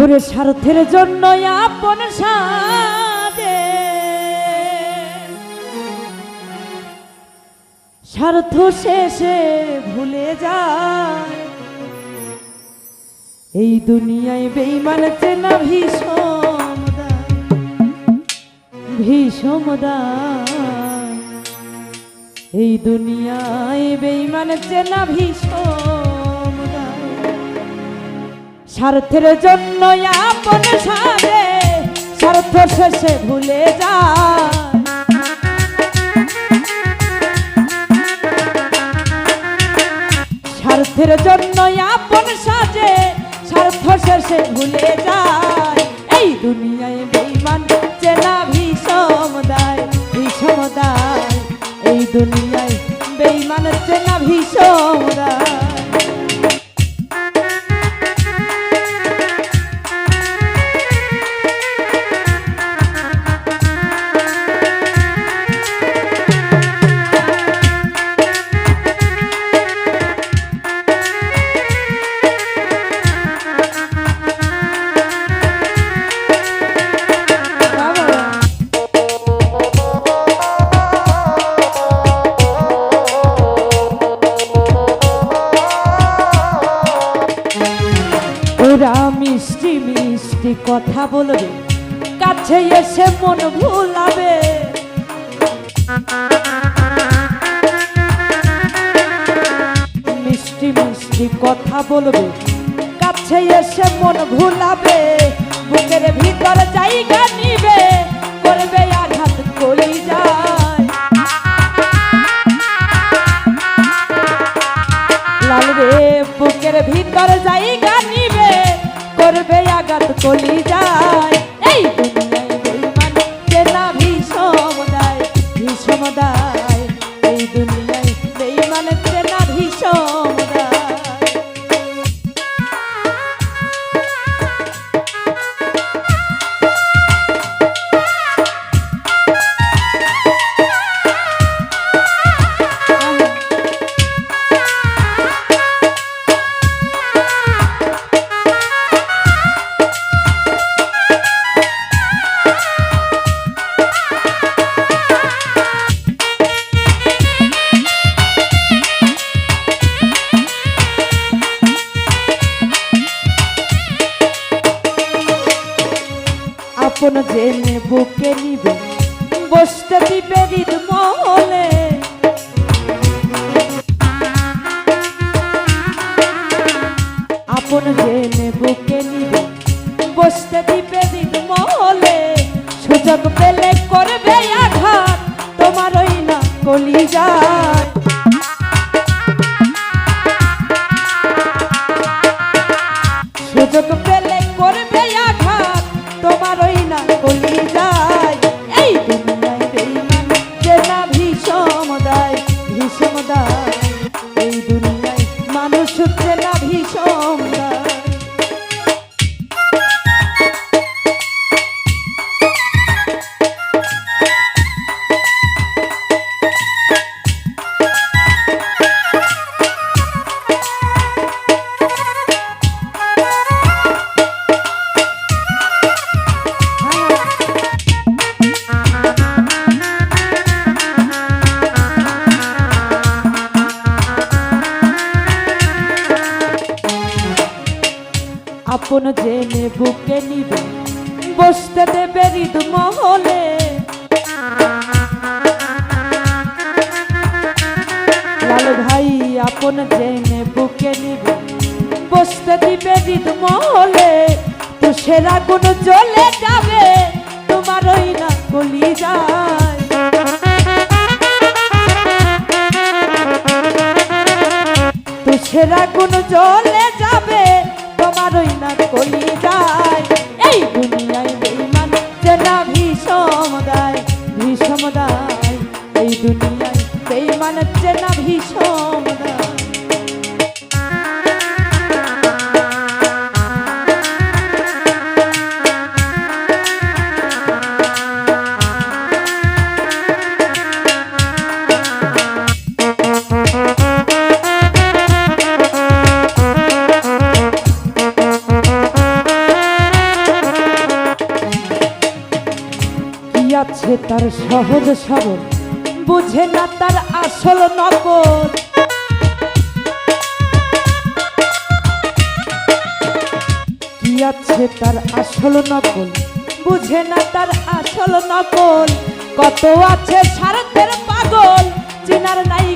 ওরে স্বার্থের জন্য আপন সাজে স্বার্থ শেষে ভুলে যায় এই দুনিয়ায় বেইমান চেনা ভীষণ ভীষণ। এই দুনিয়ায় বেইমান চেনা ভীষণ। স্বার্থের জন্য আপন সাজে স্বার্থ শেষে ভুলে যায় স্বার্থের জন্য আপন সাজে, স্বার্থ শেষে ভুলে যায়। এই দুনিয়ায় বেইমান চেনা ভীষম দায় ভীষম দায়। এই দুনিয়ায় বেইমান চেনা ভীষম দায়। মিষ্টি কথা বলবে, কাছে এসে মন ভুলাবে। মিষ্টি মিষ্টি কথা বলবে, কাছে এসে মন ভুলাবে। বুকের ভিতর জায়গা নিবে, করবে আঘাত করি যায়। লাল রে বুকের ভিতর জায়গা নিবে আঘাত আপন জেনে বুকে নিবে, বসতে দিবে মহলে আপন জেনে বুকে নিবে, বসতে দিবে মহলে সুযোগ পেলে করবে আঘাত, তোমার ওই না কলি আপন জেনে বুকে নিবে, বসতে দেবে মহলে লাল ভাই আপন জেনে বুকে নিবে, বসতে দিবে মহলে তো সেরা কোন জ্বলে যাবে, তোমার ওই না গলি যায় সেরা কোন জ্বলে আছে তার সহজ সবল বুঝে না তার আসল নকল কি আছে তার আসল নকল বুঝে না তার আসল নকল কত আছে সারদের পাগল। চেনার নাই